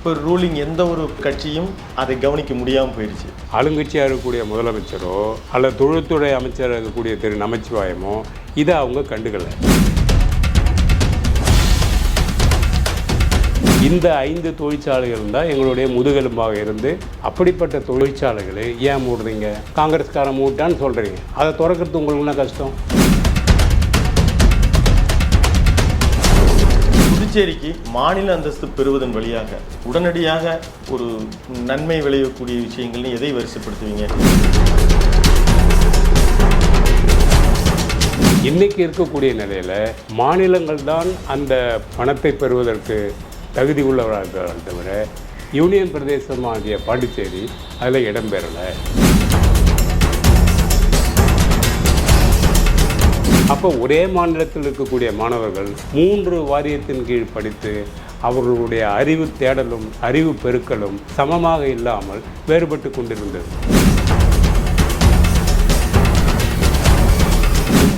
இப்போ ரூலிங் எந்த ஒரு கட்சியும் அதை கவனிக்க முடியாமல் போயிடுச்சு ஆளுங்கட்சியாக இருக்கக்கூடிய முதலமைச்சரோ அல்லது தொழில்துறை அமைச்சராக இருக்கக்கூடிய திரு நமச்சிவாயமோ இதை அவங்க கண்டுக்கலை. இந்த ஐந்து தொழிற்சாலைகள் தான் எங்களுடைய முதுகெலும்பாக இருந்து அப்படிப்பட்ட தொழிற்சாலைகளை ஏன் மூடுறீங்க? காங்கிரஸ்காரன் மூட்டான்னு சொல்கிறீங்க அதை திறக்கிறது உங்களுக்குன்னா கஷ்டம்? புதுச்சேரிக்கு மாநில அந்தஸ்து பெறுவதன் வழியாக உடனடியாக ஒரு நன்மை விளையக்கூடிய விஷயங்கள்னு எதை வரிசைப்படுத்துவீங்க? இன்னைக்கு இருக்கக்கூடிய நிலையில் மாநிலங்கள் தான் அந்த பணத்தை பெறுவதற்கு தகுதி உள்ளவராக தவிர யூனியன் பிரதேசமாகிய பாண்டிச்சேரி அதில் இடம்பெறலை. அப்போ ஒரே மாநிலத்தில் இருக்கக்கூடிய மாணவர்கள் மூன்று வாரியத்தின் கீழ் படித்து அவர்களுடைய அறிவு தேடலும் அறிவு பெருக்கலும் சமமாக இல்லாமல் வேறுபட்டு கொண்டிருந்தது.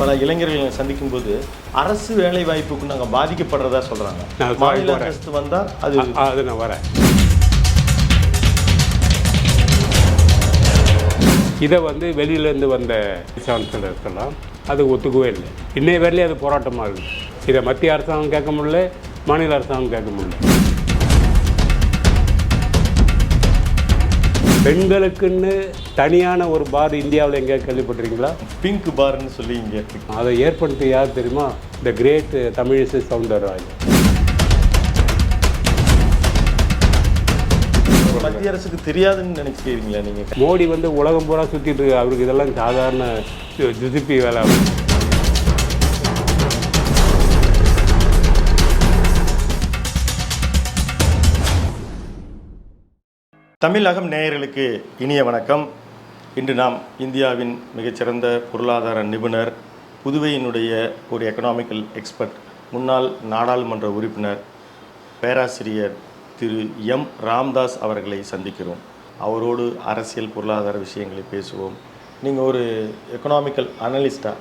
பல இளைஞர்களை சந்திக்கும் போது அரசு வேலை வாய்ப்புக்கு நாங்கள் பாதிக்கப்படுறதா சொல்றாங்க. மாநில. அந்தஸ்து வந்தால் அது அது நான் வரேன். இதை வந்து வெளியிலேருந்து வந்த சான்சலர்ஸ்க்கெல்லாம் அது ஒத்துக்கவே இல்லை. இன்னைய வரையிலே அது போராட்டமாக இருக்குது இதை மத்திய அரசாங்கம் கேட்க முடியல மாநில அரசாங்கம் கேட்க முடியல. பெண்களுக்குன்னு தனியான ஒரு பார் இந்தியாவில் எங்கேயா கேள்விப்பட்டிருக்கீங்களா? பிங்க் பார்னு சொல்லி இங்கே அதை ஏற்படுத்தி யார் தெரியுமா? த கிரேட் தமிழிசை சவுந்தரராஜன் மத்திய அரசுக்கு தெரியாதுன்னு நினைக்கிறீங்களா நீங்க? மோடி வந்து உலகம் பூரா சுற்றிட்டு இருக்கு அவருக்கு இதெல்லாம் சாதாரண ஜுசிப்பி வேலை தமிழகம் நேயர்களுக்கு இனிய வணக்கம். இன்று நாம் இந்தியாவின் மிகச்சிறந்த பொருளாதார நிபுணர் புதுவையினுடைய ஒரு எக்கனாமிக்கல் எக்ஸ்பர்ட் முன்னாள் நாடாளுமன்ற உறுப்பினர் பேராசிரியர் திரு எம். ராம்தாஸ் அவர்களை சந்திக்கிறோம். அவரோடு அரசியல் பொருளாதார விஷயங்களை பேசுவோம். நீங்கள் ஒரு எக்கனாமிக்கல் அனலிஸ்டாக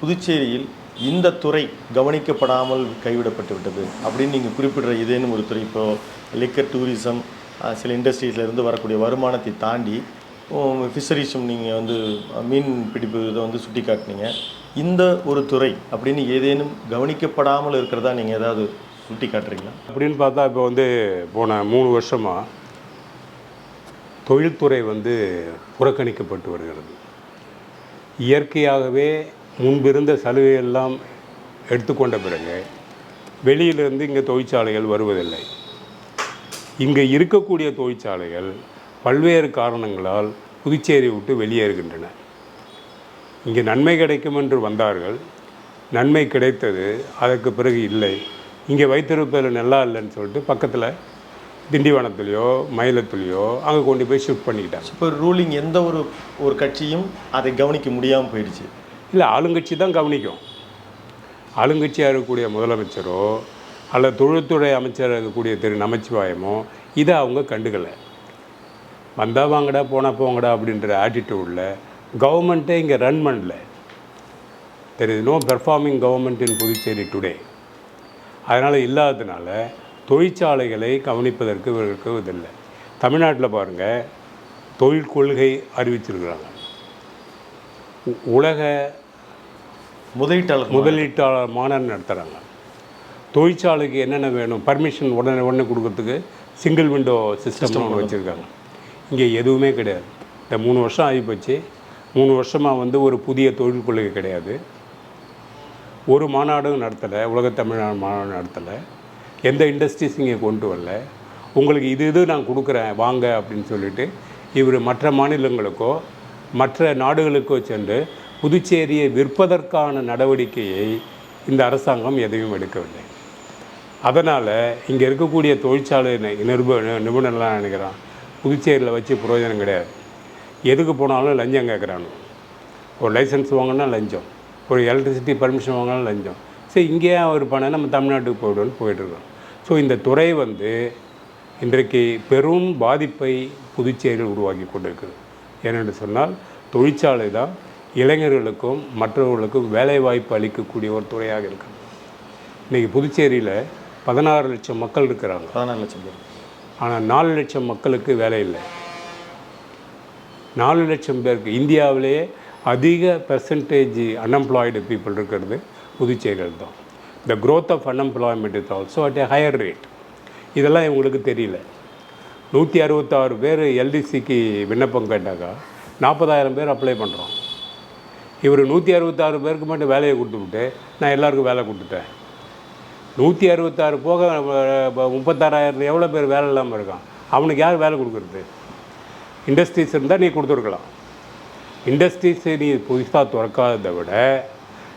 புதுச்சேரியில் இந்த துறை கவனிக்கப்படாமல் கைவிடப்பட்டு விட்டது அப்படின்னு நீங்கள் குறிப்பிடுற ஏதேனும் ஒரு துறை இப்போது லிக்கர் டூரிசம் சில இண்டஸ்ட்ரீஸ்லேருந்து வரக்கூடிய வருமானத்தை தாண்டி ஃபிஷரிஸும் நீங்கள் வந்து மீன் பிடிப்பு இதை வந்து சுட்டி காட்டினீங்க. இந்த ஒரு துறை அப்படின்னு ஏதேனும் கவனிக்கப்படாமல் இருக்கிறதா நீங்கள் ஏதாவது சுட்டி காட்டுறீங்களா? அப்படின்னு பார்த்தா இப்போ வந்து போன மூணு வருஷமாக தொழில்துறை வந்து புறக்கணிக்கப்பட்டு வருகிறது. இயற்கையாகவே முன்பிருந்த சலுகையெல்லாம் எடுத்துக்கொண்ட பிறகு வெளியிலிருந்து இங்கே தொழிற்சாலைகள் வருவதில்லை. இங்கே இருக்கக்கூடிய தொழிற்சாலைகள் பல்வேறு காரணங்களால் புதுச்சேரி விட்டு வெளியேறுகின்றன. இங்கே நன்மை கிடைக்கும் என்று வந்தார்கள். நன்மை கிடைத்தது அதற்கு பிறகு இல்லை. இங்கே வைத்திருப்பதில் நல்லா இல்லைன்னு சொல்லிட்டு பக்கத்தில் திண்டிவனத்துலேயோ மயிலத்துலேயோ அங்கே கொண்டு போய் ஷிஃப்ட் பண்ணிக்கிட்டாங்க. இப்போ ரூலிங் எந்த ஒரு ஒரு கட்சியும் அதை கவனிக்க முடியாமல் போயிடுச்சு. இல்லை ஆளுங்கட்சி தான் கவனிக்கும். ஆளுங்கட்சியாக இருக்கக்கூடிய முதலமைச்சரோ அல்லது தொழில்துறை அமைச்சராக இருக்கக்கூடிய திரு நமச்சிவாயமோ இதை அவங்க கண்டுக்கலை. வந்தால் வாங்கடா போனால் போங்கடா அப்படின்ற ஆட்டிடியூடில் கவர்மெண்ட்டே இங்கே ரன் பண்ணல. There is no performing government in Puducherry today அதனால் இல்லாததுனால தொழிற்சாலைகளை கவனிப்பதற்கு இவர்களுக்கு இதில்லை தமிழ்நாட்டில் பாருங்கள் தொழில் கொள்கை அறிவிச்சிருக்கிறாங்க. உலக முதலீட்டாளர் முதலீட்டாளர் மாநாடு நடத்துகிறாங்க தொழிற்சாலைக்கு என்னென்ன வேணும்? பர்மிஷன் உடனே உடனே கொடுக்கறதுக்கு சிங்கிள் விண்டோ சிஸ்டம் ஒன்று வச்சுருக்காங்க. இங்கே எதுவுமே கிடையாது. இந்த மூணு வருஷம் ஆகி போச்சு மூணு வருஷமாக வந்து ஒரு புதிய தொழில் கொள்கை கிடையாது. ஒரு மாநாடும் நடத்தலை உலகத்தமிழ் மாநாடு நடத்தலை. எந்த இண்டஸ்ட்ரீஸ் இங்கே கொண்டு வரல. உங்களுக்கு இது இது நான் கொடுக்குறேன் வாங்க அப்படின்னு சொல்லிட்டு இவர் மற்ற மாநிலங்களுக்கோ மற்ற நாடுகளுக்கோ சென்று புதுச்சேரியை விற்பதற்கான நடவடிக்கையை இந்த அரசாங்கம் எதையும் எடுக்கவில்லை. அதனால் இங்கே இருக்கக்கூடிய தொழிற்சாலை நி- நிருப நிபுணர்லாம் நினைக்கிறான்? புதுச்சேரியில் வச்சு பிரயோஜனம் கிடையாது. எதுக்கு போனாலும் லஞ்சம் கேட்குறானு ஒரு லைசன்ஸ் வாங்கினா லஞ்சம். ஒரு எலக்ட்ரிசிட்டி பர்மிஷன் வாங்கினா லஞ்சம். சரி இங்கேயே அவர் பண்ண நம்ம தமிழ்நாட்டுக்கு போய்டுவோன்னு போயிட்டுருக்கோம் ஸோ இந்த துறை வந்து இன்றைக்கு பெரும் பாதிப்பை புதுச்சேரியில் உருவாக்கி கொண்டிருக்குது. ஏனென்று சொன்னால் தொழிற்சாலை தான் இளைஞர்களுக்கும் மற்றவர்களுக்கும் வேலைவாய்ப்பு அளிக்கக்கூடிய ஒரு துறையாக இருக்குது. இன்றைக்கி புதுச்சேரியில் பதினாறு லட்சம் மக்கள் இருக்கிறாங்க. பதினாறு லட்சம் பேர். ஆனால் நாலு லட்சம் மக்களுக்கு வேலை இல்லை. நாலு லட்சம் பேருக்கு இந்தியாவிலேயே அதிக பெர்சன்டேஜ் அன்எம்ப்ளாய்டு பீப்புள் இருக்கிறது. புதுச்சேரியில் தான் the growth of unemployment is also at a higher rate இதெல்லாம் இவங்களுக்கு தெரியல. நூற்றி அறுபத்தாறு பேர் எல்டிசிக்கு விண்ணப்பம் கேட்டாக்கா நாற்பதாயிரம் பேர் அப்ளை பண்ணுறோம் இவர் நூற்றி அறுபத்தாறு பேருக்கு மட்டும் வேலையை கொடுத்துவிட்டு நான் எல்லாருக்கும் வேலை கொடுத்துட்டேன். நூற்றி அறுபத்தாறு போக அஹ், முப்பத்தாறாயிரம் எவ்வளோ பேர் வேலை இல்லாமல் இருக்கான்? அவனுக்கு யார் வேலை கொடுக்குறது? இண்டஸ்ட்ரீஸ் இருந்தால் நீ கொடுத்துருக்கலாம். இண்டஸ்ட்ரீஸ் நீ புதுசாக திறக்காததை விட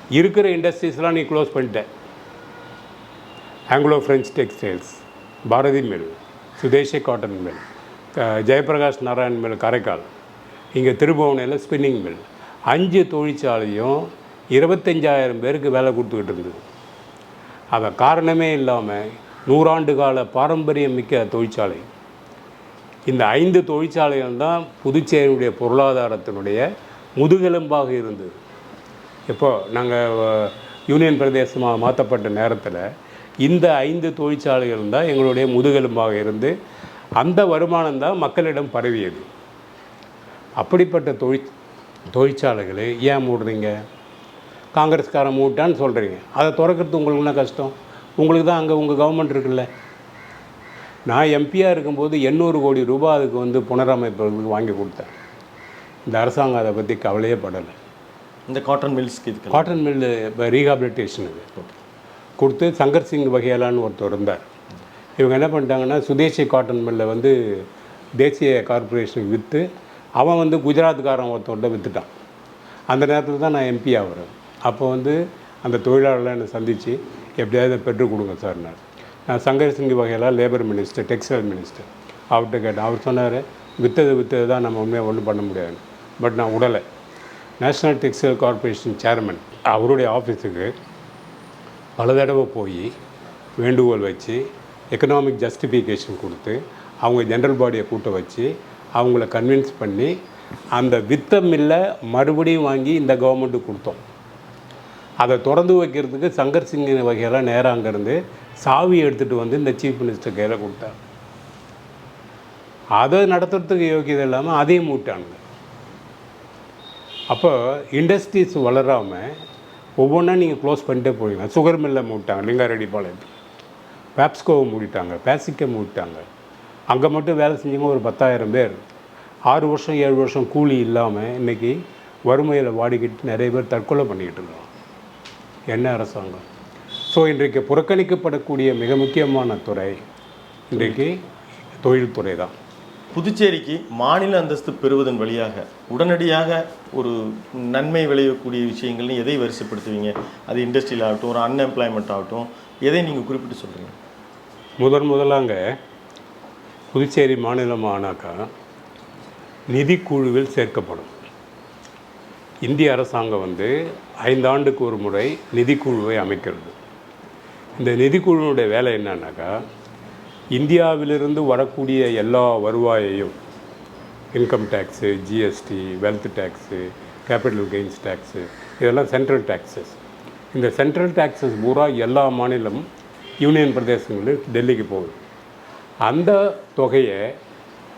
இருக்கிற இண்டஸ்ட்ரீஸ்லாம் நீ க்ளோஸ் பண்ணிட்டேன் Anglo French textiles Bharathi mill Swadeshi cotton mill Jayaprakash Narayan mill Karaikal இங்கே திருபுவனையில் ஸ்பின்னிங் மில் அஞ்சு தொழிற்சாலையும் இருபத்தஞ்சாயிரம் பேருக்கு வேலை கொடுத்துக்கிட்டு இருந்தது. அதை காரணமே இல்லாமல் நூறாண்டு கால பாரம்பரியம் மிக்க தொழிற்சாலை. இந்த ஐந்து தொழிற்சாலைகள் தான் புதுச்சேரியுடைய பொருளாதாரத்தினுடைய முதுகெலும்பாக இருந்தது. இப்போது நாங்கள் யூனியன் பிரதேசமாக மாற்றப்பட்ட நேரத்தில் இந்த ஐந்து தொழிற்சாலைகள் தான் எங்களுடைய முதுகெலும்பாக இருந்து அந்த வருமானம் தான் மக்களிடம் பரவியது. அப்படிப்பட்ட தொழிற் தொழிற்சாலைகளை ஏன் மூடுறீங்க? காங்கிரஸ்காரன் மூட்டான்னு சொல்கிறீங்க அதை திறக்கிறது உங்களுக்கு என்ன கஷ்டம்? உங்களுக்கு தான் அங்கே உங்கள் கவர்மெண்ட் இருக்குல்ல. நான் எம்பியாக இருக்கும்போது எண்ணூறு கோடி ரூபாய் அதுக்கு வந்து புனரமைப்புகளுக்கு வாங்கி கொடுத்தேன். இந்த அரசாங்கம் அதை பற்றி கவலையே படலை. இந்த காட்டன் மில்ஸ்க்கு இதுக்கு காட்டன் மில்லு இப்போ ரீஹாபிலிட்டேஷன் இது. கொடுத்து சங்கர் சிங் வகையலான்னு ஒருத்தர் இருந்தார். இவங்க என்ன பண்ணிட்டாங்கன்னா சுதேசி காட்டன் மில்லை வந்து தேசிய கார்ப்பரேஷனுக்கு விற்று அவன் வந்து குஜராத்காரன் ஒருத்தர்கிட்ட விற்றுட்டான் அந்த நேரத்தில் தான் நான் எம்பி ஆகிறேன். அப்போ வந்து அந்த தொழிலாளர்களை என்னை சந்தித்து எப்படியாவது பெற்றுக் கொடுங்க சார்னார் நான். சங்கர் சிங் வகையெல்லாம் லேபர் மினிஸ்டர் டெக்ஸ்டைல் மினிஸ்டர் அவர்கிட்ட கேட்டேன். அவர் சொன்னார் விற்றது விற்றது தான் நம்ம உண்மையாக ஒன்றும் பண்ண முடியாது பட் நான் உடலை. நேஷ்னல் டெக்ஸ்டைல் கார்ப்பரேஷன் சேர்மன் அவருடைய ஆஃபீஸுக்கு பல தடவை போய் வேண்டுகோள் வச்சு எக்கனாமிக் ஜஸ்டிஃபிகேஷன் கொடுத்து அவங்க ஜென்ரல் பாடியை கூட்ட வச்சு அவங்கள கன்வின்ஸ் பண்ணி அந்த வித்த மில்லை மறுபடியும் வாங்கி இந்த கவர்மெண்ட்டுக்கு கொடுத்தோம். அதை திறந்து வைக்கிறதுக்கு சங்கர் சிங் வகையெல்லாம் நேராக அங்கேருந்து சாவி எடுத்துகிட்டு வந்து இந்த சீஃப் மினிஸ்டர் கையில் கொடுத்தார். அதை நடத்துறதுக்கு யோகியதை இல்லாமல் அதையும் மூட்டானுங்க அப்போ இண்டஸ்ட்ரீஸ் வளராமல் ஒவ்வொன்றா நீங்கள் க்ளோஸ் பண்ணிட்டே போவீங்க சுகர் மில்லை மூட்டாங்க லிங்காரெட்டிப்பாளையத்தில் பேப்ஸ்கோவை மூடிட்டாங்க பேசிக்கை மூடிட்டாங்க. அங்கே மட்டும் வேலை செஞ்சவங்க ஒரு பத்தாயிரம் பேர். ஆறு வருஷம் ஏழு வருஷம் கூலி இல்லாமல் இன்றைக்கி வறுமையில் வாடிக்கிட்டு நிறைய பேர் தற்கொலை பண்ணிக்கிட்டு இருக்காங்க. என்ன அரசாங்கம்? ஸோ இன்றைக்கு புறக்கணிக்கப்படக்கூடிய மிக முக்கியமான துறை இன்றைக்கு தொழில்துறை தான். புதுச்சேரிக்கு மாநில அந்தஸ்து பெறுவதன் வழியாக உடனடியாக ஒரு நன்மை விளையக்கூடிய விஷயங்கள்னு எதை வரிசைப்படுத்துவீங்க? அது இண்டஸ்ட்ரியில் ஆகட்டும் ஒரு அன்எம்ப்ளாய்மெண்ட் ஆகட்டும் எதை நீங்கள் குறிப்பிட்டு சொல்கிறீங்க முதன் முதலாங்க புதுச்சேரி மாநிலம் ஆனாக்கா நிதிக்குழுவில் சேர்க்கப்படும். இந்திய அரசாங்கம் வந்து ஐந்தாண்டுக்கு ஒரு முறை நிதிக்குழுவை அமைக்கிறது. இந்த நிதிக்குழுவினுடைய வேலை என்னன்னாக்கா இந்தியாவிலிருந்து வரக்கூடிய எல்லா வருவாயையும் income tax GST wealth tax capital gains tax இதெல்லாம் சென்ட்ரல் டேக்ஸஸ் இந்த சென்ட்ரல் டேக்ஸஸ் பூரா எல்லா மாநிலமும் யூனியன் பிரதேசங்களில் டெல்லிக்கு போகுது. அந்த தொகையை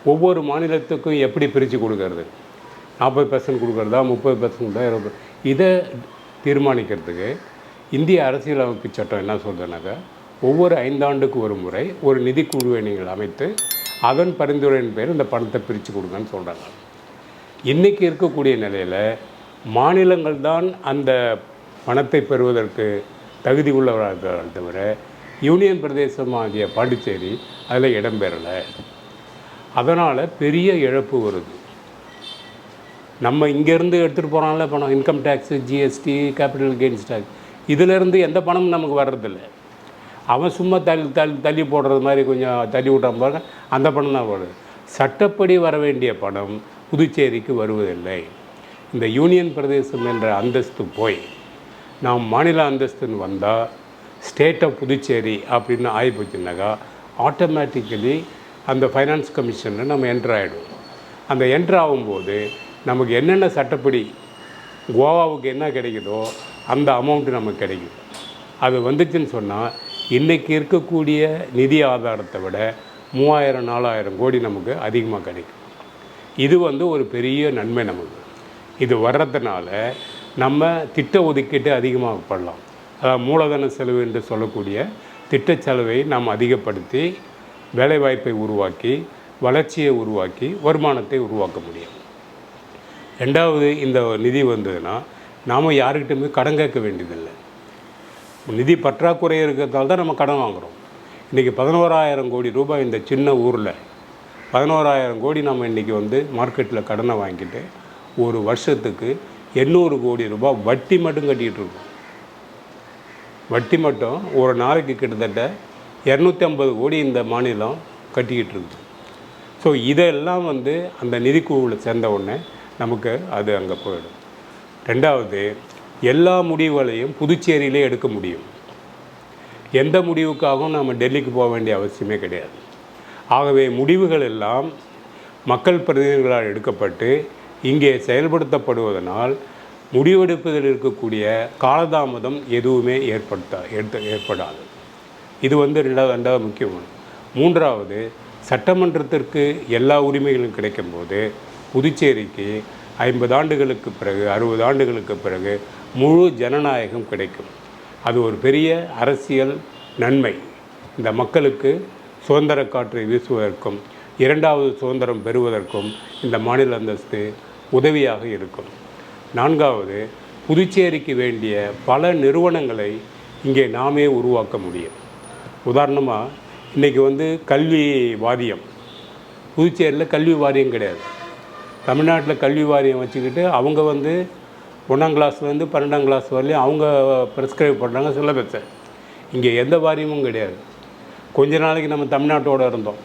ஒவ்வொரு மாநிலத்துக்கும் எப்படி பிரித்து கொடுக்கறது? நாற்பது பர்சன்ட் கொடுக்குறதா முப்பது பர்சன்ட் தான் இருபது? இதை தீர்மானிக்கிறதுக்கு இந்திய அரசியலமைப்பு சட்டம் என்ன சொல்கிறதுனாக்கா ஒவ்வொரு ஐந்தாண்டுக்கு ஒரு முறை ஒரு நிதிக்குழுவை நீங்கள் அமைத்து அதன் பரிந்துரையின் பேர் இந்த பணத்தை பிரித்து கொடுங்கன்னு சொல்கிறாங்க இன்றைக்கி இருக்கக்கூடிய நிலையில் மாநிலங்கள் தான் அந்த பணத்தை பெறுவதற்கு தகுதி உள்ளவர்கள் தவிர யூனியன் பிரதேசமாகிய பாண்டிச்சேரி அதில் இடம்பெறலை அதனால் பெரிய இழப்பு வருது. நம்ம இங்கேருந்து எடுத்துகிட்டு போகிறாங்கள பணம் income tax GST capital gains tax இதிலேருந்து எந்த பணமும் நமக்கு வர்றதில்லை. அவன் சும்மா தள்ளி தள்ளி தள்ளி போடுறது மாதிரி கொஞ்சம் தள்ளி விட்டான் பாருங்க. அந்த பணம் தான் வருது. சட்டப்படி வர வேண்டிய பணம் புதுச்சேரிக்கு வருவதில்லை. இந்த யூனியன் பிரதேசம் என்ற அந்தஸ்து போய் நாம் மாநில அந்தஸ்துன்னு வந்தால் ஸ்டேட் ஆஃப் புதுச்சேரி அப்படின்னு ஆகிப்போச்சுனாக்கா ஆட்டோமேட்டிக்கலி அந்த ஃபைனான்ஸ் கமிஷனில் நம்ம என்ட்ரு ஆகிடும் அந்த என்ட்ரு ஆகும்போது நமக்கு என்னென்ன சட்டப்படி கோவாவுக்கு என்ன கிடைக்குதோ அந்த அமௌண்ட்டு நமக்கு கிடைக்கும் அது வந்துச்சுன்னு சொன்னால் இன்றைக்கி இருக்கக்கூடிய நிதி ஆதாரத்தை விட மூவாயிரம் நாலாயிரம் கோடி நமக்கு அதிகமாக கிடைக்கும். இது வந்து ஒரு பெரிய நன்மை நமக்கு. இது வர்றதுனால நம்ம திட்ட ஒதுக்கீட்டு அதிகமாக பண்ணலாம். அதாவது மூலதன செலவு என்று சொல்லக்கூடிய திட்ட செலவை நாம் அதிகப்படுத்தி வேலைவாய்ப்பை உருவாக்கி வளர்ச்சியை உருவாக்கி வருமானத்தை உருவாக்க முடியும். ரெண்டாவது இந்த நிதி வந்ததுன்னா நாம் யாருக்கிட்டையுமே கடன் கேட்க வேண்டியதில்லை. நிதி பற்றாக்குறை இருக்கிறதால தான் நம்ம கடன் வாங்குகிறோம் இன்றைக்கி பதினோராயிரம் கோடி ரூபாய் இந்த சின்ன ஊரில் பதினோராயிரம் கோடி நம்ம இன்றைக்கி வந்து மார்க்கெட்டில் கடனை வாங்கிட்டு ஒரு வருஷத்துக்கு எண்ணூறு கோடி ரூபாய் வட்டி மட்டும் கட்டிகிட்டு இருக்கோம். வட்டி மட்டும் ஒரு நாளைக்கு கிட்டத்தட்ட இரநூத்தி ஐம்பது கோடி இந்த மாநிலம் கட்டிக்கிட்டு இருக்குது. ஸோ இதெல்லாம் வந்து அந்த நிதிக்குழுவில் சேர்ந்த உடனே நமக்கு அது அங்கே போயிடும். ரெண்டாவது எல்லா முடிவுகளையும் புதுச்சேரியிலே எடுக்க முடியும். எந்த முடிவுக்காகவும் நாம் டெல்லிக்கு போக வேண்டிய அவசியமே கிடையாது. ஆகவே முடிவுகள் எல்லாம் மக்கள் பிரதிநிதிகளால் எடுக்கப்பட்டு இங்கே செயல்படுத்தப்படுவதனால் முடிவெடுப்பதில் இருக்கக்கூடிய காலதாமதம் எதுவுமே ஏற்படுத்த ஏற்ப ஏற்படாது. இது வந்து ரெண்டாவது ரெண்டாவது முக்கியமான மூன்றாவது சட்டமன்றத்திற்கு எல்லா உரிமைகளும் கிடைக்கும்போது புதுச்சேரிக்கு ஐம்பது ஆண்டுகளுக்கு பிறகு அறுபது ஆண்டுகளுக்கு பிறகு முழு ஜனநாயகம் கிடைக்கும். அது ஒரு பெரிய அரசியல் நன்மை. இந்த மக்களுக்கு சுதந்திர காற்றை வீசுவதற்கும் இரண்டாவது சுதந்திரம் பெறுவதற்கும் இந்த மாநில அந்தஸ்து உதவியாக இருக்கும். நான்காவது புதுச்சேரிக்கு வேண்டிய பல நிறுவனங்களை இங்கே நாமே உருவாக்க முடியும். உதாரணமாக இன்றைக்கி வந்து கல்வி வாரியம். புதுச்சேரியில் கல்வி வாரியம் கிடையாது. தமிழ்நாட்டில் கல்வி வாரியம் வச்சுக்கிட்டு அவங்க வந்து ஒன்றாம் கிளாஸ்லேருந்து பன்னெண்டாம் கிளாஸ் வரலையும் அவங்க ப்ரிஸ்கிரைப் பண்ணுறாங்க சிலபஸை இங்கே எந்த வாரியமும் கிடையாது. கொஞ்ச நாளைக்கு நம்ம தமிழ்நாட்டோட இருந்தோம்.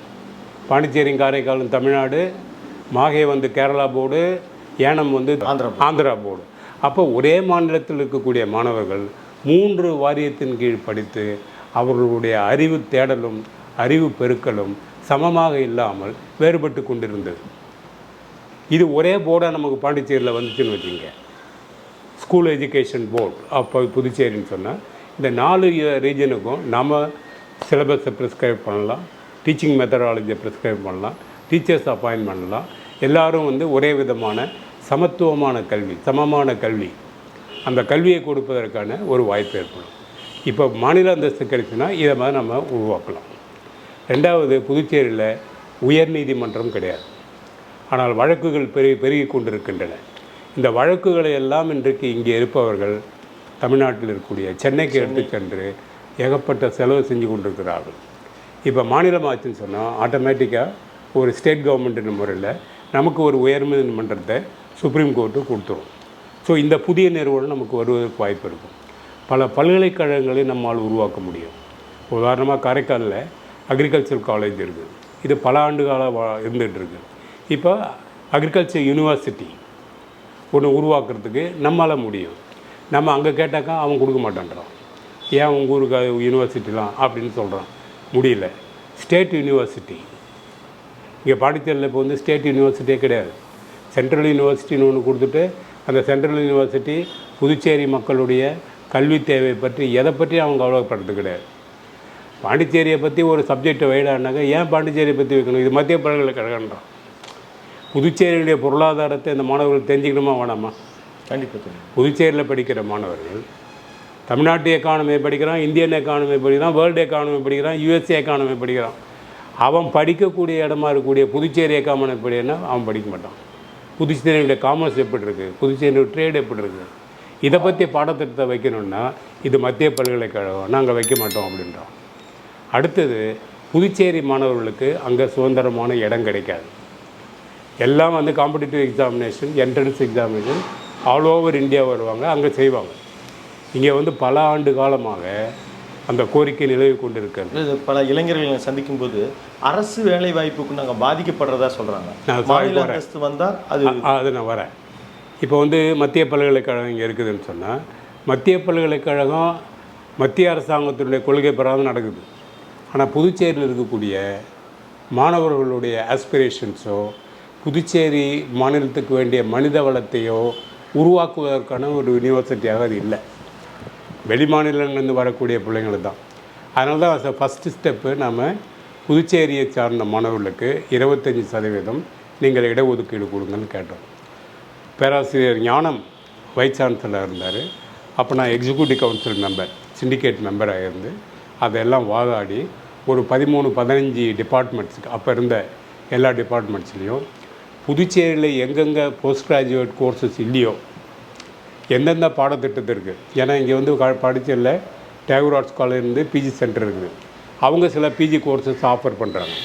பாண்டிச்சேரியும் காரைக்காலும் தமிழ்நாடு மாகே வந்து கேரளா போர்டு ஏனம் வந்து ஆந்திரா ஆந்திரா போர்டு. அப்போ ஒரே மாநிலத்தில் இருக்கக்கூடிய மாணவர்கள் மூன்று வாரியத்தின் கீழ் படித்து அவர்களுடைய அறிவு தேடலும் அறிவு பெருக்கலும் சமமாக இல்லாமல் வேறுபட்டு கொண்டிருந்தது. இது ஒரே போர்டாக நமக்கு பாண்டிச்சேரியில் வந்துச்சுன்னு வச்சுங்க ஸ்கூல் எஜுகேஷன் போர்டு அப்போ புதுச்சேரின்னு சொன்னால் இந்த நாலு ரீஜனுக்கும் நம்ம சிலபஸை ப்ரிஸ்கிரைப் பண்ணலாம் டீச்சிங் மெத்தடாலஜியை ப்ரிஸ்கிரைப் பண்ணலாம் டீச்சர்ஸ் அப்பாயின் பண்ணலாம். எல்லாரும் வந்து ஒரே விதமான சமத்துவமான கல்வி சமமான கல்வி. அந்த கல்வியை கொடுப்பதற்கான ஒரு வாய்ப்பு ஏற்படும். இப்போ மாநில அந்தஸ்து கிடைச்சுன்னா இதை மாதிரி நம்ம உருவாக்கலாம். ரெண்டாவது புதுச்சேரியில் உயர்நீதிமன்றம் கிடையாது. ஆனால் வழக்குகள் பெருகி பெருகி கொண்டிருக்கின்றன. இந்த வழக்குகளை எல்லாம் இன்றைக்கு இங்கே இருப்பவர்கள் தமிழ்நாட்டில் இருக்கக்கூடிய சென்னைக்கு எடுத்து சென்று ஏகப்பட்ட செலவு செஞ்சு கொண்டிருக்கிறார்கள். இப்போ மாநிலம் ஆச்சுன்னு சொன்னால் ஆட்டோமேட்டிக்காக ஒரு ஸ்டேட் கவர்மெண்ட்டின் முறையில் நமக்கு ஒரு உயர்நீதிமன்றத்தை சுப்ரீம் கோர்ட்டு கொடுத்துரும். ஸோ இந்த புதிய நிறுவனம் நமக்கு வருவதற்கு வாய்ப்பு இருக்கும். பல பல்கலைக்கழகங்களை நம்மால் உருவாக்க முடியும். உதாரணமாக காரைக்காலில் அக்ரிகல்ச்சர் காலேஜ் இருக்குது. இது பல ஆண்டு கால இருந்துகிட்டு இருக்கு. இப்போ அக்ரிகல்ச்சர் யூனிவர்சிட்டி ஒன்று உருவாக்குறதுக்கு நம்மளால் முடியும். நம்ம அங்கே கேட்டாக்கா அவன் கொடுக்க மாட்டேன்றான். ஏன் உங்கள் ஊருக்கு அது யூனிவர்சிட்டிலாம் அப்படின்னு சொல்கிறான் முடியல. ஸ்டேட் யூனிவர்சிட்டி இங்கே பாண்டிச்சேரியில் இப்போ வந்து ஸ்டேட் யூனிவர்சிட்டியே கிடையாது. சென்ட்ரல் யூனிவர்சிட்டின்னு ஒன்று கொடுத்துட்டு அந்த சென்ட்ரல் யூனிவர்சிட்டி புதுச்சேரி மக்களுடைய கல்வி தேவை பற்றி எதை பற்றி அவங்க கவலைப்படுறது கிடையாது. பாண்டிச்சேரியை பற்றி ஒரு சப்ஜெக்டை வைடானாக்க ஏன் பாண்டிச்சேரியை பற்றி வைக்கணும்? இது மத்திய பல்கலைக்கழகன்றான் புதுச்சேரியுடைய பொருளாதாரத்தை இந்த மாணவர்கள் தெரிஞ்சுக்கணுமா வேணாமா? கண்டிப்பாக புதுச்சேரியில் படிக்கிற மாணவர்கள் தமிழ்நாட்டு எக்கானமி படிக்கிறான் இந்தியன் எக்கானமி படிக்கிறான் வேர்ல்டு எக்கானமி படிக்கிறான் யூஎஸ்ஏ எக்கானமி படிக்கிறான். அவன் படிக்கக்கூடிய இடமா இருக்கக்கூடிய புதுச்சேரி எக்கானமி படினா அவன் படிக்க மாட்டான். புதுச்சேரியுடைய காமர்ஸ் எப்படி இருக்குது புதுச்சேரியுடைய ட்ரேட் எப்படி இருக்குது இதை பற்றி பாடத்திட்டத்தை வைக்கணும்னா இது மத்திய பல்கலைக்கழகம் நாங்கள் வைக்க மாட்டோம் அப்படின்றோம் அடுத்தது புதுச்சேரி மாணவர்களுக்கு அங்கே சுதந்திரமான இடம் கிடைக்காது. எல்லாம் வந்து competitive examination entrance examination all over India வருவாங்க அங்கே செய்வாங்க. இங்கே வந்து பல ஆண்டு காலமாக அந்த கோரிக்கை நிலவி கொண்டு இருக்கிறது இது பல இளைஞர்களை சந்திக்கும் போது அரசு வேலை வாய்ப்புக்கு நாங்கள் பாதிக்கப்படுறதா சொல்றாங்க. நான் மாநில. அந்தஸ்து வந்தால் அது அது நான் வரேன். இப்போ வந்து மத்திய பல்கலைக்கழகம் இங்கே இருக்குதுன்னு சொன்னால் மத்திய பல்கலைக்கழகம் மத்திய அரசாங்கத்தினுடைய கொள்கை பிரகாரம் நடக்குது. ஆனால் புதுச்சேரியில் இருக்கக்கூடிய மாணவர்களுடைய ஆஸ்பிரேஷன்ஸோ புதுச்சேரி மாநிலத்துக்கு வேண்டிய மனித வளத்தையோ உருவாக்குவதற்கான ஒரு யூனிவர்சிட்டியாக அது இல்லை. வெளி மாநிலங்கள்லேருந்து வரக்கூடிய பிள்ளைங்களுக்கு தான். அதனால தான் ஃபஸ்ட்டு ஸ்டெப்பு நாம் புதுச்சேரியை சார்ந்த மாணவர்களுக்கு இருபத்தஞ்சி சதவீதம் நீங்கள் இடஒதுக்கீடு கொடுங்கன்னு கேட்டோம். பேராசிரியர் ஞானம் வைஸ் சான்சலர் இருந்தார். அப்போ நான் எக்ஸிக்யூட்டிவ் கவுன்சில் மெம்பர் சிண்டிகேட் மெம்பராக இருந்து அதெல்லாம் வாதாடி ஒரு பதிமூணு பதினஞ்சு டிபார்ட்மெண்ட்ஸுக்கு அப்போ இருந்த எல்லா டிபார்ட்மெண்ட்ஸ்லேயும் புதுச்சேரியில் எங்கெங்கே போஸ்ட் கிராஜுவேட் கோர்சஸ் இல்லையோ எந்தெந்த பாடத்திட்டத்தை இருக்குது ஏன்னா இங்கே வந்து படிச்சதில் டேகூர் ஆர்ட்ஸ் காலேஜ் இருந்து பிஜி சென்டர் இருக்குது. அவங்க சில பிஜி கோர்சஸ் ஆஃபர் பண்ணுறாங்க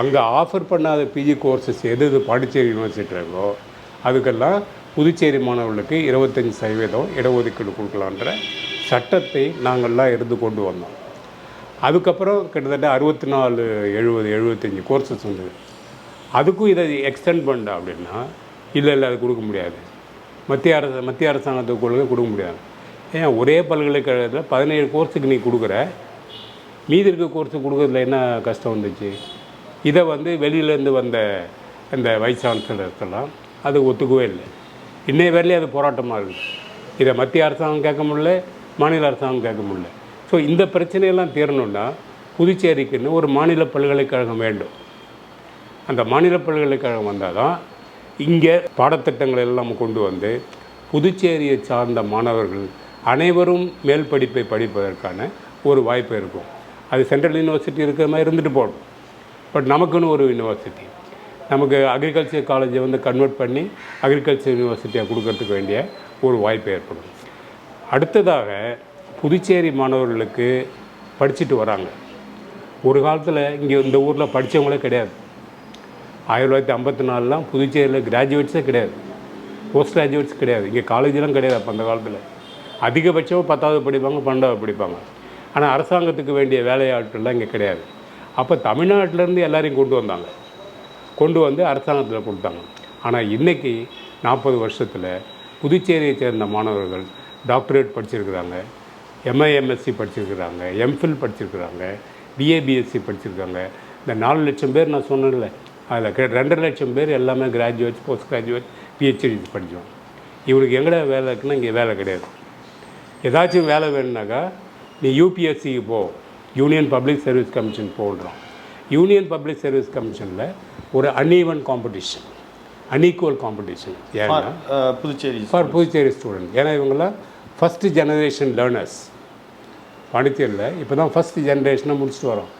அங்கே ஆஃபர் பண்ணாத பிஜி கோர்சஸ் எது எது பாண்டிச்சேரி யூனிவர்சிட்டி அதுக்கெல்லாம் புதுச்சேரி மாணவர்களுக்கு இருபத்தஞ்சி சதவீதம் இடஒதுக்கீடு கொடுக்கலான்ற சட்டத்தை நாங்கள்லாம் இருந்து கொண்டு வந்தோம். அதுக்கப்புறம் கிட்டத்தட்ட அறுபத்தி நாலு எழுபது எழுபத்தஞ்சி கோர்சஸ் வந்தது. அதுக்கும் இதை எக்ஸ்டெண்ட் பண்ணா அப்படின்னா இல்லை இல்லை அது கொடுக்க முடியாது. மத்திய அரசு மத்திய அரசாங்கத்துக்கு கொள்கை கொடுக்க முடியாது. ஏன்? ஒரே பல்கலைக்கழகத்தில் பதினேழு கோர்ஸுக்கு நீ கொடுக்குற. மீதி இருக்க கோர்ஸு கொடுக்கறதுல என்ன கஷ்டம் வந்துச்சு? இதை வந்து வெளியிலேருந்து வந்த இந்த வைஸ் சான்சலர்ஸ்லாம் அது ஒத்துக்கவே இல்லை. இன்னைய வரையிலையும் அது போராட்டமாக இருக்குது. இதை மத்திய அரசாங்கம் கேட்க முடியல மாநில அரசாங்கம் கேட்க முடியல. ஸோ இந்த பிரச்சனையெல்லாம் தீரணும்னா புதுச்சேரிக்குன்னு ஒரு மாநில பல்கலைக்கழகம் வேண்டும். அந்த மாநில பல்கலைக்கழகம் வந்தால் தான் இங்கே பாடத்திட்டங்கள் எல்லாம் கொண்டு வந்து புதுச்சேரியை சார்ந்த மாணவர்கள் அனைவரும் மேல் படிப்பை படிப்பதற்கான ஒரு வாய்ப்பு இருக்கும். அது சென்ட்ரல் யூனிவர்சிட்டி இருக்கிற மாதிரி இருந்துட்டு போகணும். பட் நமக்குன்னு ஒரு யூனிவர்சிட்டி. நமக்கு அக்ரிகல்ச்சர் காலேஜை வந்து கன்வெர்ட் பண்ணி அக்ரிகல்ச்சர் யூனிவர்சிட்டியாக கொடுக்கறதுக்கு வேண்டிய ஒரு வாய்ப்பு ஏற்படும். அடுத்ததாக புதுச்சேரி மாணவர்களுக்கு படிச்சுட்டு வராங்க. ஒரு காலத்தில் இங்கே இந்த ஊரில் படித்தவங்களே கிடையாது. ஆயிரத்தி தொள்ளாயிரத்தி ஐம்பத்தி நாலுலாம் புதுச்சேரியில் கிராஜுவேட்ஸே கிடையாது. போஸ்ட் கிராஜுவேட்ஸ் கிடையாது. இங்கே காலேஜெலாம் கிடையாது அப்போ அந்த காலத்தில். அதிகபட்சம் பத்தாவது படிப்பாங்க பன்னெண்டாவது படிப்பாங்க. ஆனால் அரசாங்கத்துக்கு வேண்டிய வேலையாட்கள்லாம் இங்கே கிடையாது. அப்போ தமிழ்நாட்டிலேருந்து எல்லாரையும் கொண்டு வந்தாங்க. கொண்டு வந்து அரசாங்கத்தில் கொடுத்தாங்க. ஆனால் இன்றைக்கி நாற்பது வருஷத்தில் புதுச்சேரியை சேர்ந்த மாணவர்கள் டாக்டரேட் படிச்சிருக்கிறாங்க. எம்ஐஎம்எஸ்சி படிச்சிருக்கிறாங்க. எம்ஃபில் படிச்சிருக்கிறாங்க. பிஏபிஎஸ்சி படிச்சிருக்காங்க. இந்த நாலு லட்சம் பேர் நான் சொன்னேன்ல அதில் ரெண்டரை லட்சம் பேர் எல்லாமே கிராஜுவேட்ஸ் போஸ்ட் கிராஜுவேட் பிஹெச்டி படித்தோம். இவனுக்கு எங்கடா வேலை இருக்குன்னா இங்கே வேலை கிடையாது. ஏதாச்சும் வேலை வேணும்னாக்கா நீ யூபிஎஸ்சிக்கு போ. யூனியன் பப்ளிக் சர்வீஸ் கமிஷன் போடுறோம். யூனியன் பப்ளிக் சர்வீஸ் கமிஷனில் ஒரு அன்ஈவன் காம்படிஷன் அன்ஈக்குவல் காம்படிஷன் ஏன்னா புதுச்சேரி ஃபார் புதுச்சேரி ஸ்டூடெண்ட் ஏன்னா இவங்கெல்லாம் ஃபஸ்ட்டு ஜெனரேஷன் லேர்னர்ஸ் பாண்டிச்சேரியில் இப்போ தான் ஃபஸ்ட்டு ஜென்ரேஷனை முடிச்சுட்டு வரோம்.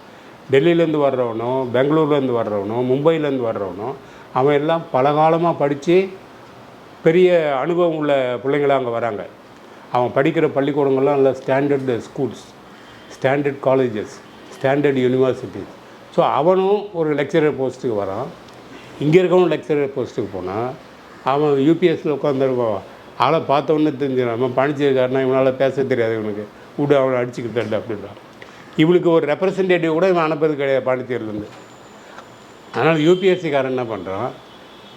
டெல்லியிலேருந்து வர்றவனோ பெங்களூர்லேருந்து வர்றவனோ மும்பையிலேருந்து வர்றவனோ அவன் எல்லாம் பல காலமாக படித்து பெரிய அனுபவம் உள்ள பிள்ளைங்களாம் அங்கே வராங்க. அவன் படிக்கிற பள்ளிக்கூடங்கள்லாம் நல்ல standard schools standard colleges standard universities so அவனும் ஒரு லெக்சரர் போஸ்ட்டுக்கு வரான். இங்கே இருக்கவனும் லெக்சரர் போஸ்ட்டுக்கு போனால் அவன் யூபிஎஸ்சில் உட்காந்துருப்பான் ஆளை பார்த்தவொன்னே தெரிஞ்சிடும் அவன் பாண்டிச்சேரிக்காரனா இவனால் பேச தெரியாது இவனுக்கு. விடு அவனை அடிச்சுக்கிட்டு அப்படின்றான். இவளுக்கு ஒரு ரெப்ரசன்டேட்டிவ் கூட இவன் அனுப்புறது கிடையாது பாண்டிச்சேரியிலேருந்து. அதனால் யூபிஎஸ்சிக்காரன் என்ன பண்ணுறான்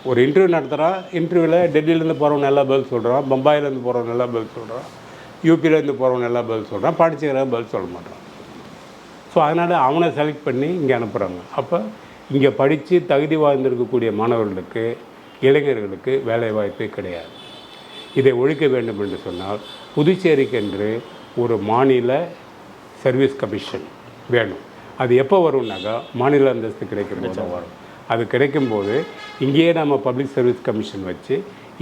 ஒரு இன்டர்வியூ நடத்துகிறான் இன்டர்வியூவில் டெல்லியிலேருந்து போகிறவன் நல்லா பதில் சொல்கிறான் பம்பாயிலேருந்து போகிறவன் நல்லா பதில் சொல்கிறான் யூபியிலேருந்து போகிறவன் நல்லா பதில் சொல்கிறான் பாண்டிச்சேரியில் பதில் சொல்ல மாட்டான். ஸோ அதனால் அவனை செலக்ட் பண்ணி இங்கே அனுப்புகிறாங்க அப்போ இங்கே படித்து தகுதி வாய்ந்திருக்கக்கூடிய மாணவர்களுக்கு இளைஞர்களுக்கு வேலைவாய்ப்பே கிடையாது. இதை ஒழிக்க வேண்டும் என்று சொன்னால் புதுச்சேரிக்கென்று ஒரு மாநில சர்வீஸ் கமிஷன் வேணும். அது எப்போ வரும்னாக்கா மாநில அந்தஸ்து கிடைக்கும் போது வரும். அது கிடைக்கும்போது இங்கேயே நம்ம பப்ளிக் சர்வீஸ் கமிஷன் வச்சு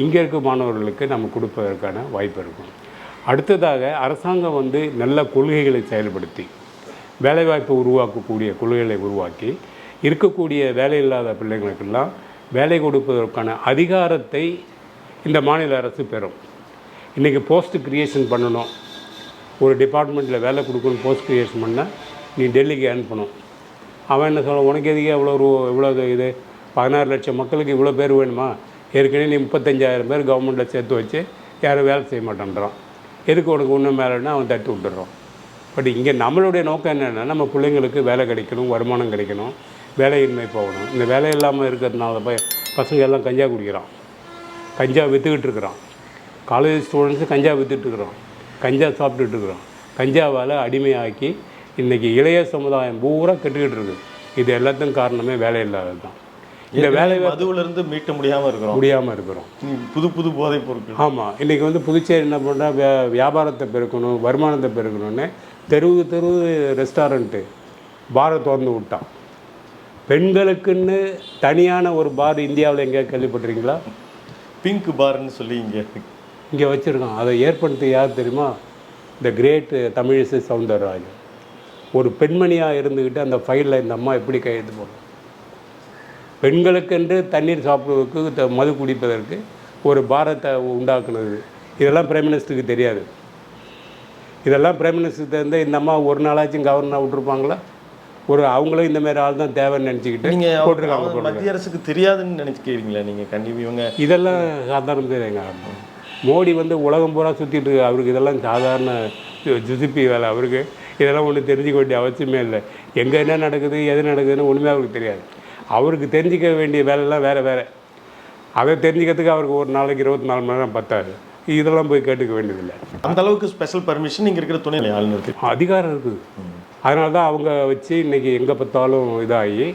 இங்கே இருக்க மாணவர்களுக்கு நம்ம கொடுப்பதற்கான வாய்ப்பு இருக்கும். அடுத்ததாக அரசாங்கம் வந்து நல்ல கொள்கைகளை செயல்படுத்தி வேலைவாய்ப்பை உருவாக்கக்கூடிய கொள்கைகளை உருவாக்கி இருக்கக்கூடிய வேலை இல்லாத பிள்ளைங்களுக்கெல்லாம் வேலை கொடுப்பதற்கான அதிகாரத்தை இந்த மாநில அரசு பெறும். இன்றைக்கி போஸ்ட் கிரியேஷன் பண்ணணும். ஒரு டிபார்ட்மெண்ட்டில் வேலை கொடுக்கணும் போஸ்ட் கிரியேஷன் பண்ணால் நீ டெல்லிக்கு அனுப்பணும். அவன் என்ன சொல்ல உனக்கு எதுக்கு எவ்வளோ ரூ இவ்வளோ இது பதினாறு லட்சம் மக்களுக்கு இவ்வளோ பேர் வேணுமா? ஏற்கனவே நீ முப்பத்தஞ்சாயிரம் பேர் கவர்மெண்ட்டில் சேர்த்து வச்சு யாரும் வேலை செய்ய மாட்டேன்றான். எதுக்கு உனக்கு ஒன்றும் மேலேன்னா அவன் தட்டி விட்டுறான். பட் இங்கே நம்மளுடைய நோக்கம் என்னென்னா நம்ம பிள்ளைங்களுக்கு வேலை கிடைக்கணும் வருமானம் கிடைக்கணும் வேலையின்மை போகணும். இந்த வேலை இல்லாமல் இருக்கிறதுனால போய் பசங்க எல்லாம் கஞ்சா குடிக்கிறான். கஞ்சா விற்றுக்கிட்டு இருக்கிறான். காலேஜ் ஸ்டூடெண்ட்ஸு கஞ்சா விற்றுட்டுருக்குறான் கஞ்சா சாப்பிட்டுட்டு இருக்கிறோம். கஞ்சாவால் அடிமையாக்கி இன்றைக்கி இளைய சமுதாயம் பூரா கெட்டுக்கிட்டு இருக்குது இது எல்லாத்துக்கும் காரணமே வேலை இல்லாதது தான். இந்த வேலை மதுவுல இருந்து மீட்ட முடியாம இருக்கிறோம். முடியாமல் இருக்கிறோம். புது புது போதைப் பொருட்கள். ஆமாம் இன்றைக்கி வந்து புதுச்சேரி என்ன பண்ணுறா வியா வியாபாரத்தை பெருக்கணும் வருமானத்தை பெருக்கணும்னு தெருவு தெருவு ரெஸ்டாரண்ட்டு பாரை திறந்து விட்டான் பெண்களுக்குன்னு தனியான ஒரு பார் இந்தியாவில் எங்கேயா கேள்விப்பட்டிருக்கீங்களா? பிங்க் பார்னு சொல்லி இங்கே இங்கே வச்சுருக்கான். அதை ஏற்படுத்தி யார் தெரியுமா? இந்த கிரேட் தமிழிசை சவுந்தரராஜன். ஒரு பெண்மணியாக இருந்துக்கிட்டு அந்த ஃபைலில் இந்த அம்மா எப்படி கையெழுத்து போடும் பெண்களுக்கென்று தண்ணீர் சாப்பிடுவதற்கு மது குடிப்பதற்கு ஒரு பாரத்தை உண்டாக்குனது. இதெல்லாம் பிரைம் மினிஸ்டருக்கு தெரியாது. இதெல்லாம் பிரைம் மினிஸ்டருக்கு தெரிந்த இந்த அம்மா ஒரு நாளாச்சும் கவர்னர் விட்டுருப்பாங்களா? ஒரு அவங்களும் இந்த மாதிரி ஆள் தான் தேவைன்னு நினச்சிக்கிட்டு நீங்க அவங்க- போட்டிருக்காங்க மத்திய அரசுக்கு தெரியாதுன்னு நினைச்சுக்கிறீங்களா நீங்க? கண்டிப்பா இவங்க இதெல்லாம் சாதாரண தெரியுங்க மோடி வந்து உலகம் பூரா சுற்றிட்டு இருக்கு அவருக்கு இதெல்லாம் சாதாரண ஜுசிப்பி வேலை. அவருக்கு இதெல்லாம் ஒன்றும் தெரிஞ்சுக்க வேண்டிய அவசியமே இல்லை. எங்கே என்ன நடக்குது எது நடக்குதுன்னு ஒன்றுமே அவருக்கு தெரியாது. அவருக்கு தெரிஞ்சிக்க வேண்டிய வேலையெல்லாம் வேறு வேறு. அதை தெரிஞ்சுக்கிறதுக்கு அவருக்கு ஒரு நாளைக்கு இருபத்தி நாலு மணி நேரம் பத்தாது. இதெல்லாம் போய் கேட்டுக்க வேண்டியதில்லை. அந்த அளவுக்கு ஸ்பெஷல் பர்மிஷன் இங்க இருக்கிற துணை ஆளுநருக்கு அதிகாரம் இருக்குது. அதனால தான் அவங்க வச்சு இன்றைக்கி எங்கே பார்த்தாலும் இதாகி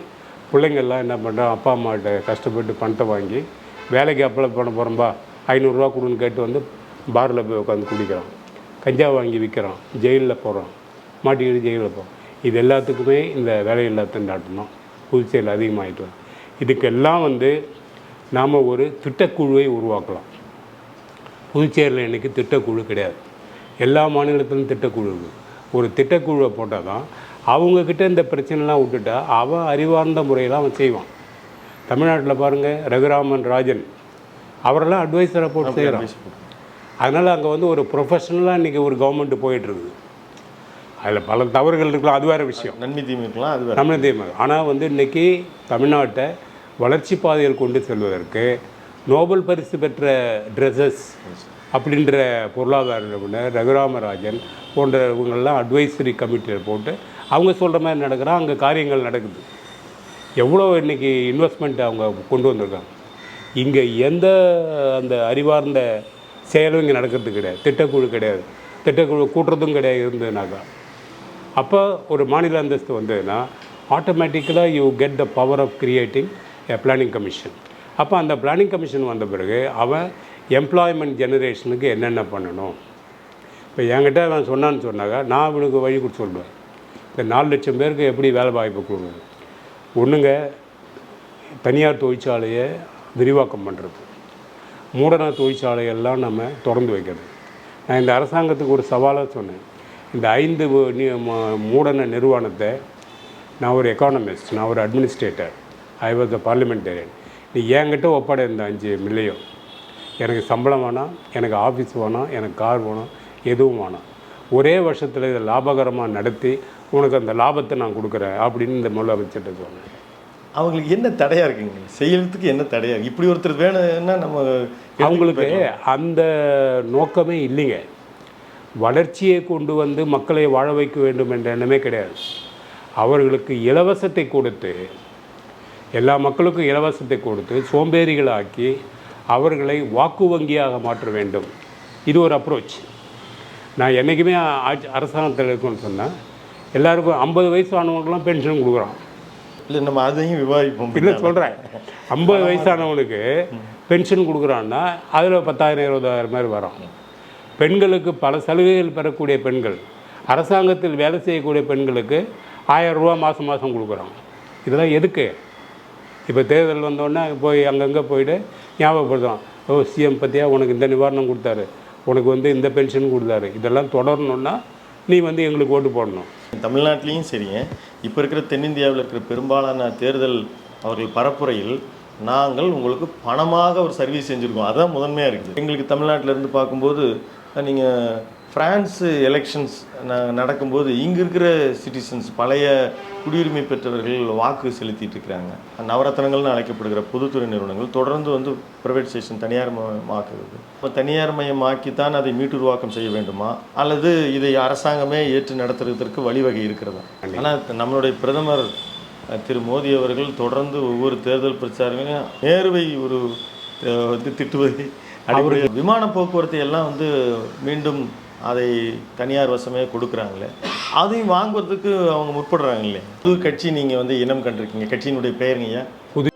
பிள்ளைங்கள்லாம் என்ன பண்ணுறோம் அப்பா அம்மாட்ட கஷ்டப்பட்டு பணத்தை வாங்கி வேலைக்கு அப்ளை பண்ண போகிறோம்பா ஐநூறுரூவா கொடுன்னு கேட்டு வந்து பாரில் போய் உட்காந்து குடிக்கிறான் கஞ்சா வாங்கி விற்கிறான். ஜெயிலில் போகிறான் மாட்டிக்கிட்டு ஜெயிலில் போகிறோம் இது எல்லாத்துக்குமே இந்த வேலையில்லா திண்டாட்டம் தான். புதுச்சேரியில் அதிகமாகிட்டு வரும் இதுக்கெல்லாம் வந்து நாம் ஒரு திட்டக்குழுவை உருவாக்கலாம். புதுச்சேரியில் இன்றைக்கி திட்டக்குழு கிடையாது. எல்லா மாநிலத்திலும் திட்டக்குழு இருக்குது ஒரு திட்டக்குழுவை போட்டால் தான் அவங்கக்கிட்ட இந்த பிரச்சனைலாம் விட்டுட்டா அவன் அறிவார்ந்த முறையில் அவன் செய்வான். தமிழ்நாட்டில் பாருங்கள் ரகுராமன் ராஜன் அவரெல்லாம் அட்வைசரை போட்டு செய்கிறான் அதனால் அங்கே வந்து ஒரு ப்ரொஃபஷனலாக இன்றைக்கி ஒரு கவர்மெண்ட் போயிட்டுருக்குது அதில் பல தவறுகள் இருக்கலாம் அது வேறு விஷயம். நன்மை தீமைக்கலாம் அது வேற. தமிழ் தேய்மை ஆனால் வந்து இன்னைக்கு தமிழ்நாட்டை வளர்ச்சி பாதையில் கொண்டு செல்வதற்கு நோபல் பரிசு பெற்ற ட்ரெஸ்ஸஸ் அப்படின்ற பொருளாதார நிபுணர் ரகுராமராஜன் போன்றவங்கெல்லாம் அட்வைசரி கமிட்டியில் போட்டு அவங்க சொல்கிற மாதிரி நடக்கிறா அங்கே காரியங்கள் நடக்குது. எவ்வளோ இன்னைக்கு இன்வெஸ்ட்மெண்ட் அவங்க கொண்டு வந்திருக்காங்க? இங்கே எந்த அந்த அறிவார்ந்த செயலும் இங்கே நடக்கிறது கிடையாது. திட்டக்குழு கிடையாது. திட்டக்குழு கூட்டுறதும் கிடையாது இருந்ததுனாக்கா. அப்போ ஒரு மாநில அந்தஸ்து வந்ததுன்னா ஆட்டோமேட்டிக்கலாக you get the power of creating a planning commission அப்போ அந்த பிளானிங் கமிஷன் வந்த பிறகு அவன் எம்ப்ளாய்மெண்ட் ஜெனரேஷனுக்கு என்னென்ன பண்ணணும்? இப்போ என்கிட்ட நான் சொன்னான்னு சொன்னாக்கா நான் அவனுக்கு வழி கொடுத்து சொல்லுவேன் இந்த நாலு லட்சம் பேருக்கு எப்படி வேலை வாய்ப்பு கொடுக்குறது ஒன்றுங்க தனியார் தொழிற்சாலையை விரிவாக்கம் பண்ணுறது மூடன தொழிற்சாலையெல்லாம் நம்ம திறந்து வைக்கிறது. நான் இந்த அரசாங்கத்துக்கு ஒரு சவாலாக சொன்னேன். இந்த ஐந்து மூடன நிறுவனத்தை நான் ஒரு எக்கானமிஸ்ட் நான் ஒரு administrator I was a parliamentarian நீ என்கிட்ட ஒப்படை இந்த அஞ்சு மில்லையும் எனக்கு சம்பளம் வேணாம் எனக்கு ஆஃபீஸ் வேணாம் எனக்கு கார் வேணாம் எதுவும் வேணாம். ஒரே வருஷத்தில் இதை லாபகரமாக நடத்தி உனக்கு அந்த லாபத்தை நான் கொடுக்குறேன் அப்படின்னு இந்த முதலமைச்சர்கிட்ட சொன்னேன். அவங்களுக்கு என்ன தடையா இருக்குங்க? செய்யறதுக்கு என்ன தடையா இருக்கு? இப்படி ஒருத்தர் வேணும்னா நம்ம அவங்களுக்கு அந்த நோக்கமே இல்லைங்க. வளர்ச்சியை கொண்டு வந்து மக்களை வாழ வைக்க வேண்டும் என்ற எண்ணமே கிடையாது. அவர்களுக்கு இலவசத்தை கொடுத்து எல்லா மக்களுக்கும் இலவசத்தை கொடுத்து சோம்பேறிகளாக்கி அவர்களை வாக்கு வங்கியாக மாற்ற வேண்டும். இது ஒரு அப்ரோச் நான் என்றைக்குமே அரசாங்கத்தில் இருக்குன்னு சொன்னேன். எல்லாருக்கும் ஐம்பது வயசு ஆனவங்களுக்குலாம் பென்ஷன் கொடுக்குறான் இல்லை நம்ம அதையும் விவாதிப்போம். இல்லை சொல்கிறேன் ஐம்பது வயசானவங்களுக்கு பென்ஷன் கொடுக்குறான்னா அதில் பத்தாயிரம் இருபதாயிரம் மாதிரி வரும். பெண்களுக்கு பல சலுகைகள் பெறக்கூடிய பெண்கள் அரசாங்கத்தில் வேலை செய்யக்கூடிய பெண்களுக்கு ஆயிரம் ரூபா மாதம் மாதம் கொடுக்குறாங்க இதெல்லாம் எதுக்கு? இப்போ தேர்தல் வந்தோடனே போய் அங்கங்கே போயிட்டு ஞாபகப்படுத்துவான் ஓ சிஎம் பற்றியா உனக்கு இந்த நிவாரணம் கொடுத்தாரு. உனக்கு வந்து இந்த பென்ஷன் கொடுத்தாரு. இதெல்லாம் தொடரணுன்னா நீ வந்து எங்களுக்கு ஓட்டு போடணும். தமிழ்நாட்டிலையும் சரிங்க இப்போ இருக்கிற தென்னிந்தியாவில் இருக்கிற பெரும்பாலான தேர்தல் அவர்கள் பரப்புரையில் நாங்கள் உங்களுக்கு பணமாக ஒரு சர்வீஸ் செஞ்சுருக்கோம். அதான் முதன்மையாக இருக்குது. எங்களுக்கு தமிழ்நாட்டில் இருந்து பார்க்கும்போது நீங்கள் ஃப்ரான்ஸு எலெக்ஷன்ஸ் நடக்கும்போது இங்கே இருக்கிற சிட்டிசன்ஸ் பழைய குடியுரிமை பெற்றவர்கள் வாக்கு செலுத்திட்டு இருக்கிறாங்க. நவரத்னங்கள்னு அழைக்கப்படுகிற பொதுத்துறை நிறுவனங்கள் தொடர்ந்து வந்து ப்ரைவேட்சேஷன் தனியார் மயமாக்குறது இப்போ தனியார் மயமாக்கித்தான் அதை மீட்டுருவாக்கம் செய்ய வேண்டுமா? அல்லது இதை அரசாங்கமே ஏற்று நடத்துறதற்கு வழிவகை இருக்கிறதா? ஆனால் நம்மளுடைய பிரதமர் திரு மோடி அவர்கள் தொடர்ந்து ஒவ்வொரு தேர்தல் பிரச்சாரங்களையும் நேருவை ஒரு வந்து திட்டுவதை விமான போக்குவரத்தை எல்லாம் வந்து மீண்டும் அதை தனியார் வசமே கொடுக்குறாங்களே. அதையும் வாங்குறதுக்கு அவங்க முற்படுறாங்க புது கட்சி நீங்கள் வந்து இனம் கண்டிருக்கீங்க. கட்சியினுடைய பெயருங்க புது